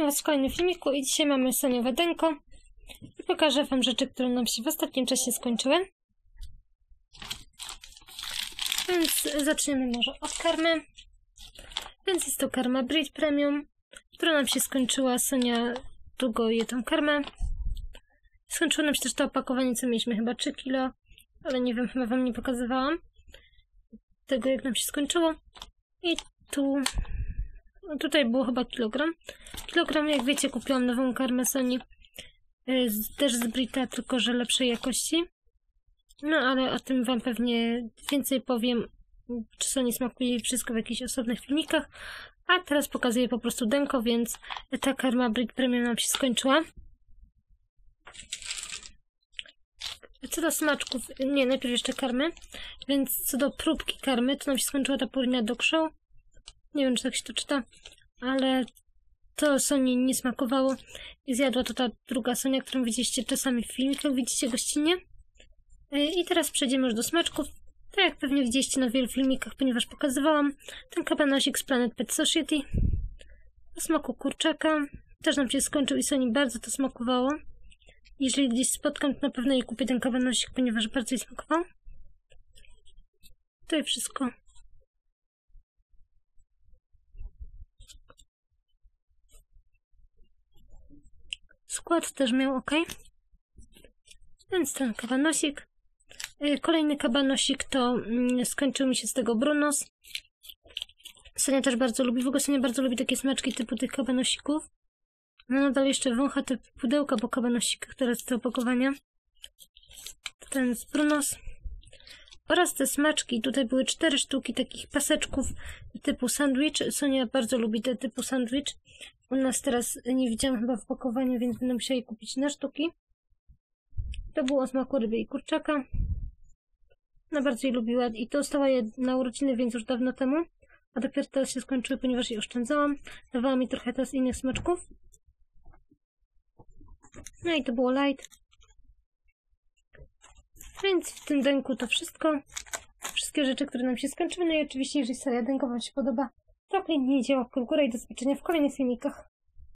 Was w kolejnym filmiku i dzisiaj mamy soniowe denko i pokażę Wam rzeczy, które nam się w ostatnim czasie skończyły. Więc zaczniemy może od karmy. Więc jest to karma Breed Premium, która nam się skończyła. Sonia długo je tą karmę. Skończyło nam się też to opakowanie, co mieliśmy chyba 3 kilo, ale nie wiem, chyba Wam nie pokazywałam tego, jak nam się skończyło. I tu no tutaj było chyba kilogram. Kilogram, jak wiecie, kupiłam nową karmę Sony. z- Też z Brita, tylko że lepszej jakości. No ale o tym wam pewnie więcej powiem. Czy Sony smakuje wszystko w jakichś osobnych filmikach. A teraz pokazuję po prostu denko, więc ta karma Brit Premium nam się skończyła. Co do smaczków, nie, najpierw jeszcze karmy. Więc co do próbki karmy, to nam się skończyła ta Purina Dog Show. Nie wiem, czy tak się to czyta, ale to Soni nie smakowało i zjadła to ta druga Sonia, którą widzieliście czasami w filmikach, widzicie gościnnie. Yy, I teraz przejdziemy już do smaczków. Tak jak pewnie widzieliście na wielu filmikach, ponieważ pokazywałam ten kabanosik z Planet Pet Society o smaku kurczaka. Też nam się skończył i Soni bardzo to smakowało. Jeżeli gdzieś spotkam, to na pewno jej kupię ten kabanosik, ponieważ bardzo jej smakował. To i wszystko. Skład też miał ok. Więc ten kabanosik. Y, Kolejny kabanosik to mm, skończył mi się z tego Brunos. Sonia też bardzo lubi, w ogóle Sonia bardzo lubi takie smaczki typu tych kabanosików. No nadal jeszcze wącha te pudełka po kabanosikach, które z te opakowania. Ten z Brunos. Oraz te smaczki. Tutaj były cztery sztuki takich paseczków typu sandwich. Sonia bardzo lubi te typu sandwich. U nas teraz nie widziałam chyba w pakowaniu, więc będę musiała je kupić na sztuki. To było o smaku ryby i kurczaka. Ona bardzo je lubiła i to dostała je na urodziny, więc już dawno temu. A dopiero teraz się skończyły, ponieważ je oszczędzałam. Dawała mi trochę teraz innych smaczków. No i to było light. Więc w tym denku to wszystko. Wszystkie rzeczy, które nam się skończyły. No i oczywiście, jeżeli seria denko Wam się podoba, to kliknijcie łapkę w i do zobaczenia w kolejnych filmikach.